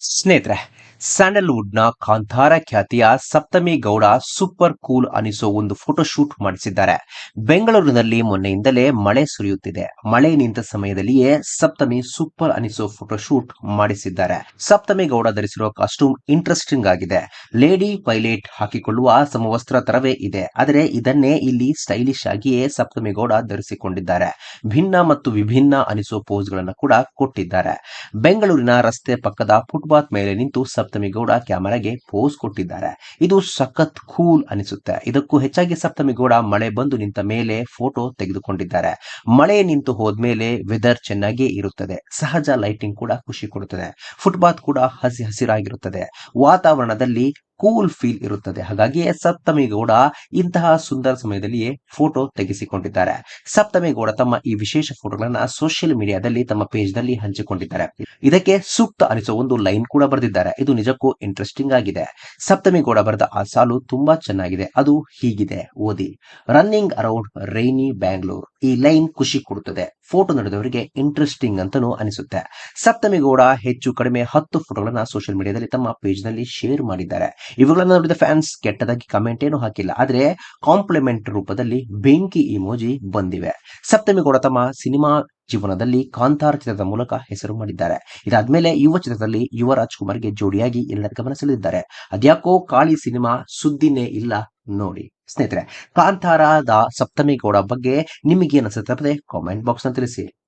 ಸ್ನೇಹಿತರೆ ಸ್ಯಾಂಡಲ್ವುಡ್ನ ಕಾಂತಾರ ಖ್ಯಾತಿಯ ಸಪ್ತಮಿ ಗೌಡ ಸೂಪರ್ ಕೂಲ್ ಅನಿಸೋ ಒಂದು ಫೋಟೋ ಶೂಟ್ ಮಾಡಿಸಿದ್ದಾರೆ. ಬೆಂಗಳೂರಿನಲ್ಲಿ ಮೊನ್ನೆಯಿಂದಲೇ ಮಳೆ ಸುರಿಯುತ್ತಿದೆ. ಮಳೆ ನಿಂತ ಸಮಯದಲ್ಲಿಯೇ ಸಪ್ತಮಿ ಸೂಪರ್ ಅನಿಸೋ ಫೋಟೋ ಶೂಟ್ ಮಾಡಿಸಿದ್ದಾರೆ. ಸಪ್ತಮಿ ಗೌಡ ಧರಿಸಿರುವ ಕಾಸ್ಟ್ಯೂಮ್ ಇಂಟ್ರೆಸ್ಟಿಂಗ್ ಆಗಿದೆ. ಲೇಡಿ ಪೈಲಟ್ ಹಾಕಿಕೊಳ್ಳುವ ಸಮವಸ್ತ್ರ ತರವೇ ಇದೆ. ಆದರೆ ಇದನ್ನೇ ಇಲ್ಲಿ ಸ್ಟೈಲಿಶ್ ಆಗಿಯೇ ಸಪ್ತಮಿ ಗೌಡ ಧರಿಸಿಕೊಂಡಿದ್ದಾರೆ. ಭಿನ್ನ ಮತ್ತು ವಿಭಿನ್ನ ಅನಿಸೋ ಪೋಸ್ಗಳನ್ನು ಕೂಡ ಕೊಟ್ಟಿದ್ದಾರೆ. ಬೆಂಗಳೂರಿನ ರಸ್ತೆ ಪಕ್ಕದ ಫುಟ್ಪಾತ್ ಮೇಲೆ ನಿಂತು ಸಪ್ತಮಿ ಗೌಡ ಕ್ಯಾಮೆರಾಗೆ ಪೋಸ್ ಕೊಟ್ಟಿದ್ದಾರೆ. ಇದು ಸಖತ್ ಕೂಲ್ ಅನಿಸುತ್ತೆ. ಇದಕ್ಕೂ ಹೆಚ್ಚಾಗಿ ಸಪ್ತಮಿ ಗೌಡ ಮಳೆ ಬಂದು ನಿಂತ ಮೇಲೆ ಫೋಟೋ ತೆಗೆದುಕೊಂಡಿದ್ದಾರೆ. ಮಳೆ ನಿಂತು ಹೋದ್ಮೇಲೆ ವೆದರ್ ಚೆನ್ನಾಗಿ ಇರುತ್ತದೆ. ಸಹಜ ಲೈಟಿಂಗ್ ಕೂಡ ಖುಷಿ ಕೊಡುತ್ತದೆ. ಫುಟ್ಪಾತ್ ಕೂಡ ಹಸಿ ಹಸಿರಾಗಿರುತ್ತದೆ. ವಾತಾವರಣದಲ್ಲಿ ಕೂಲ್ ಫೀಲ್ ಇರುತ್ತದೆ. ಹಾಗಾಗಿ ಸಪ್ತಮಿಗೌಡ ಇಂತಹ ಸುಂದರ ಸಮಯದಲ್ಲಿಯೇ ಫೋಟೋ ತೆಗೆಸಿಕೊಂಡಿದ್ದಾರೆ. ಸಪ್ತಮಿಗೌಡ ತಮ್ಮ ಈ ವಿಶೇಷ ಫೋಟೋಗಳನ್ನ ಸೋಷಿಯಲ್ ಮೀಡಿಯಾದಲ್ಲಿ ತಮ್ಮ ಪೇಜ್ನಲ್ಲಿ ಹಂಚಿಕೊಂಡಿದ್ದಾರೆ. ಇದಕ್ಕೆ ಸೂಕ್ತ ಅನಿಸೋ ಒಂದು ಲೈನ್ ಕೂಡ ಬರೆದಿದ್ದಾರೆ. ಇದು ನಿಜಕ್ಕೂ ಇಂಟ್ರೆಸ್ಟಿಂಗ್ ಆಗಿದೆ. ಸಪ್ತಮಿಗೌಡ ಬರೆದ ಆ ಸಾಲು ತುಂಬಾ ಚೆನ್ನಾಗಿದೆ. ಅದು ಹೀಗಿದೆ. ಓದಿ. ರನ್ನಿಂಗ್ ಅರೌಂಡ್ ರೈನಿ ಬ್ಯಾಂಗ್ಳೂರ್ ಈ ಲೈನ್ ಖುಷಿ ಕೊಡುತ್ತದೆ ಫೋಟೋ ನೋಡಿದವರಿಗೆ ಇಂಟ್ರೆಸ್ಟಿಂಗ್ ಅಂತಾನೂ ಅನಿಸುತ್ತೆ. ಸಪ್ತಮಿಗೌಡ ಹೆಚ್ಚು ಕಡಿಮೆ ಹತ್ತು ಫೋಟೋಗಳನ್ನ ಸೋಷಿಯಲ್ ಮೀಡಿಯಾದಲ್ಲಿ ತಮ್ಮ ಪೇಜ್ನಲ್ಲಿ ಶೇರ್ ಮಾಡಿದ್ದಾರೆ. ಇವುಗಳನ್ನ ನೋಡಿದ ಫ್ಯಾನ್ಸ್ ಕೆಟ್ಟದಾಗಿ ಕಮೆಂಟ್ ಏನು ಹಾಕಿಲ್ಲ. ಆದ್ರೆ ಕಾಂಪ್ಲಿಮೆಂಟ್ ರೂಪದಲ್ಲಿ ಬೆಂಕಿ ಇಮೋಜಿ ಬಂದಿವೆ. ಸಪ್ತಮಿಗೌಡ ತಮ್ಮ ಸಿನಿಮಾ ಜೀವನದಲ್ಲಿ ಕಾಂತಾರ ಚಿತ್ರದ ಮೂಲಕ ಹೆಸರು ಮಾಡಿದ್ದಾರೆ. ಇದಾದ್ಮೇಲೆ ಯುವ ಚಿತ್ರದಲ್ಲಿ ಯುವ ರಾಜ್ಕುಮಾರ್ಗೆ ಜೋಡಿಯಾಗಿ ಎಲ್ಲರ ಗಮನ ಸೆಳೆದಿದ್ದಾರೆ. ಅದ್ಯಾಕೋ ಕಾಳಿ ಸಿನಿಮಾ ಸುದ್ದಿನೇ ಇಲ್ಲ. ನೋಡಿ. ಸ್ನೇಹಿತರೆ ಕಾಂತಾರದ ಸಪ್ತಮಿ ಗೌಡ ಬಗ್ಗೆ ನಿಮಗೆ ಅನಿಸುತ್ತೆ ಕಾಮೆಂಟ್ ಬಾಕ್ಸ್ನ ತಿಳಿಸಿ.